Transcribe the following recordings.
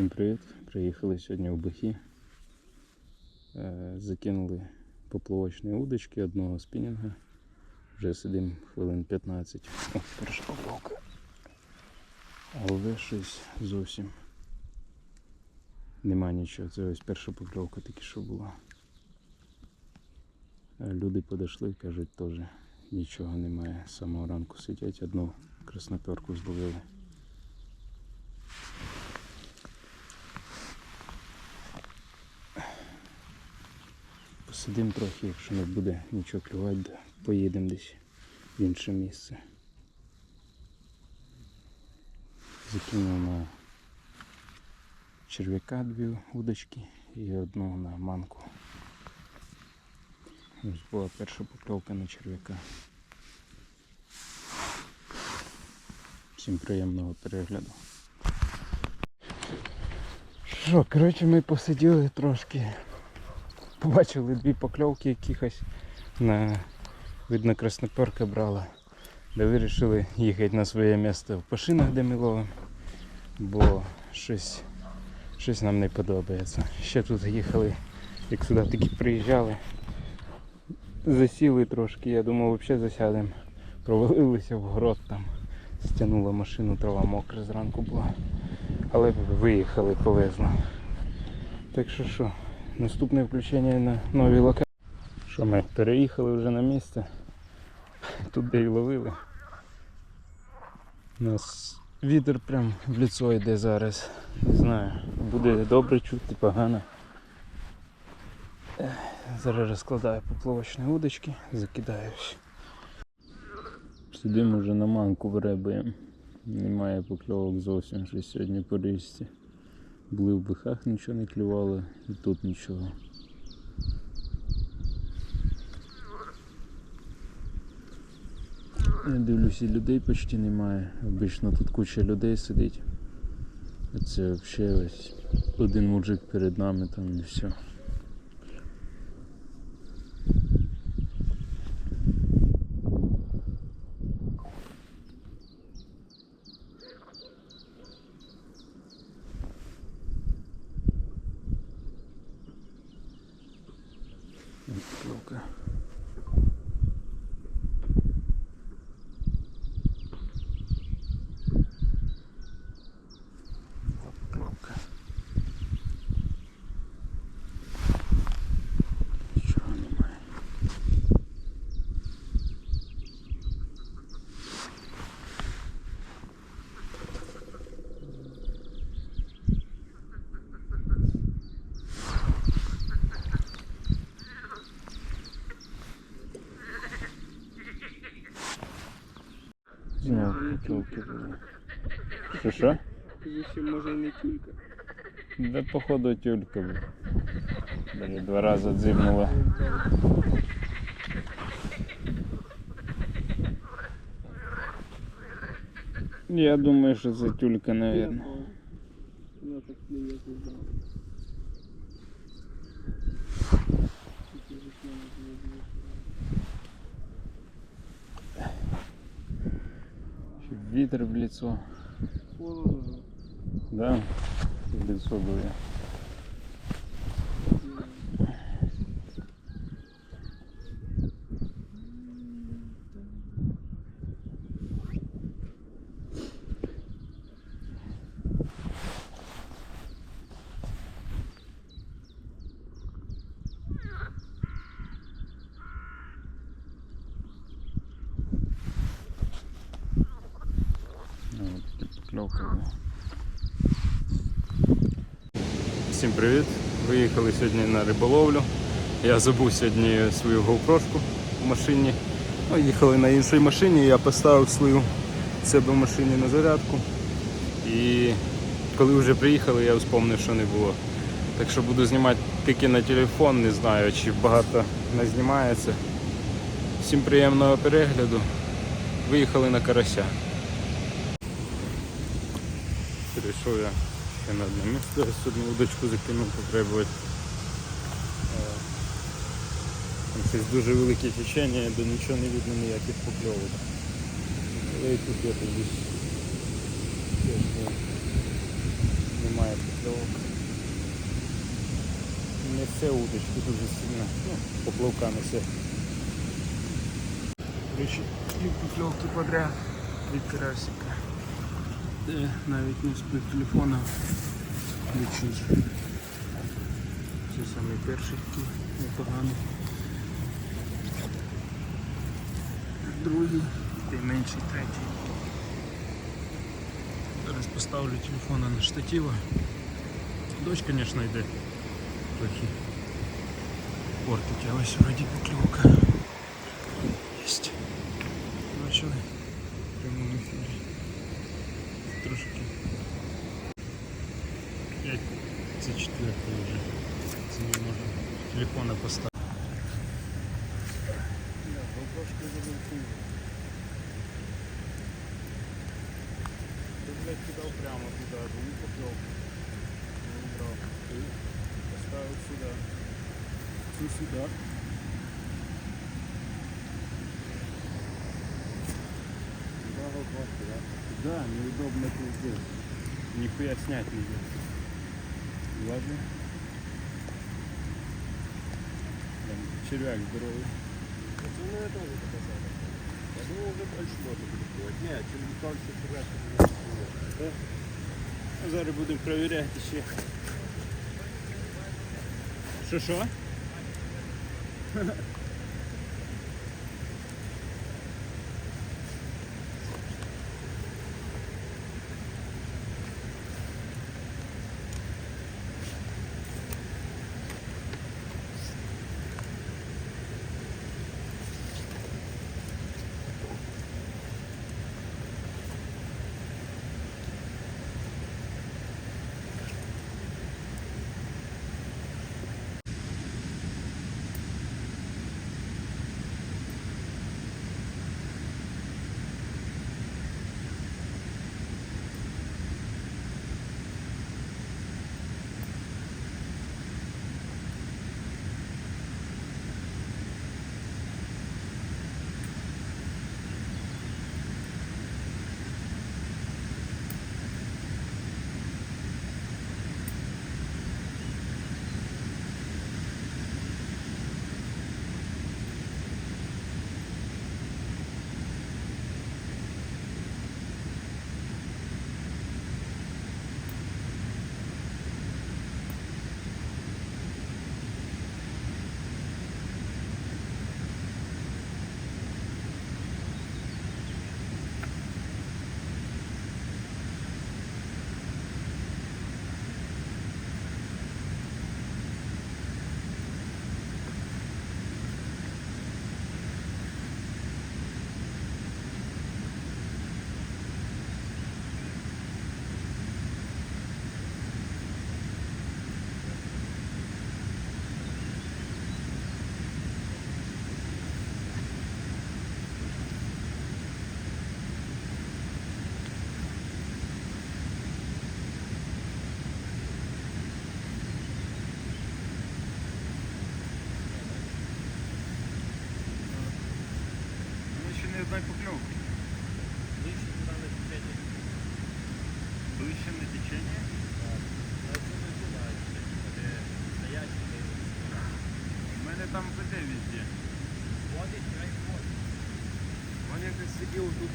Всім привіт! Приїхали сьогодні в Бахі. Е, Закинули поплавочні удочки одного спінінга. Вже сидимо хвилин 15. О, перша поплавка. Але щось зовсім нема нічого. Це ось перша покльовка тільки що була. Е, Люди подійшли, кажуть, теж нічого немає. З самого ранку сидять, одну красноперку зловили. Посидимо трохи, якщо не буде нічого клювати, поїдемо десь в інше місце. Закинув на черв'яка дві удочки і одну на манку. Ось була перша покльовка на черв'яка. Всім приємного перегляду. Що, коротше, ми посиділи трошки. Побачили дві покльовки якихось на видно красноперка брала. Де вирішили їхати на своє місце в пашинах, де ми ловимо, бо щось, щось нам не подобається. Ще тут їхали, як сюди таки приїжджали. Засіли трошки, я думав взагалі засядемо. Провалилися в город там. Стягнула машину, трава мокра зранку була. Але виїхали, повезло. Так що що, наступне включення на новій локації. Що ми переїхали вже на місце. Тут де і ловили. У нас вітер прям в лицо йде зараз. Не знаю, буде добре чути, погано. Зараз розкладаю поплавочні удочки, закидаюсь. Сидимо вже на манку вребаємо. Немає покльовок зовсім щось сьогодні по річці. Були в бихах, нічого не клювало, і тут нічого. Я дивлюся, людей почти немає. Обично тут куча людей сидить. Це взагалі ось один мужик перед нами там і все. Зняв поклевки були. Що що? Кажу, що може і не тільки. Да походу тюлька була. Блін, два рази дзибнула. Я думаю, що це тюлька, наверное. Вітер в лицо. Да? В лицо дує. Такі. Всім привіт! Виїхали сьогодні на риболовлю. Я забув сьогодні свою GoPro в машині. Ну, їхали на іншій машині, я поставив свою себе машині на зарядку. І коли вже приїхали, я вспомнив, що не було. Так що буду знімати тільки на телефон, не знаю, чи багато не знімається. Всім приємного перегляду. Виїхали на карася. Перейшов я ще на одне місце, одну удочку закинув потребувати. Е, Там щось дуже велике течення, де нічого не видно ніяких покльовок. Але і тут я не, не немає покльовок. Несе удочку дуже сильно. Ну, поплавка несе. Короче, дві покльовки подряд від карасика. Де навіть не з телефона включить. Це самий перший такий непоганий. Другий, та й менший третій. Зараз поставлю телефона на штатива. Дощ, звісно, йде трохи портить, а ось вроді покльовка. Єсть. Трошки. 5 це четвертий вже. Це не можна телефона поставити. Трошки забив Ти, блядь, кидав прямо туди, бо не покльов. Не брав. Ти поставив сюди. Ти сюди. Два хватки, да? Да, неудобно пиздец. Нихуя снять нельзя. Ладно. Там червяк здоровый. Це мене теж показали. Я думав, вже далі можна буде пливати. Ні, чим далі черв'яка не буде. Ну, зараз будемо перевіряти ще. Що там веде везде. ходить, хай ходить. Он якось сидів тут.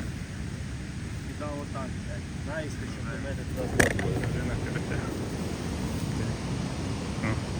Кидав отак, блядь. Наїскось до мене туди зробили.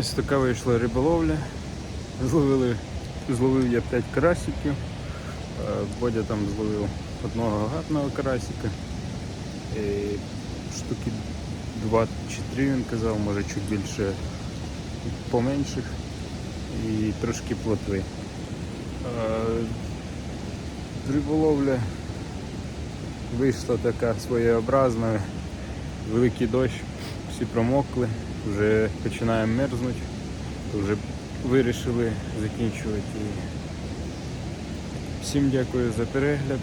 Ось така вийшла риболовля. Зловили, зловив я 5 карасиків. Е, Бодя там зловив одного гарного карасика. І штуки 2 чи 3 він казав, може чуть більше поменших і трошки плотви. Е, Риболовля вийшла така своєобразна, великий дощ, всі промокли, вже починаємо мерзнути, то вже вирішили закінчувати. Всім дякую за перегляд.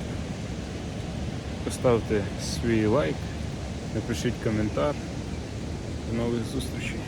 Поставте свій лайк, напишіть коментар. До нових зустрічей.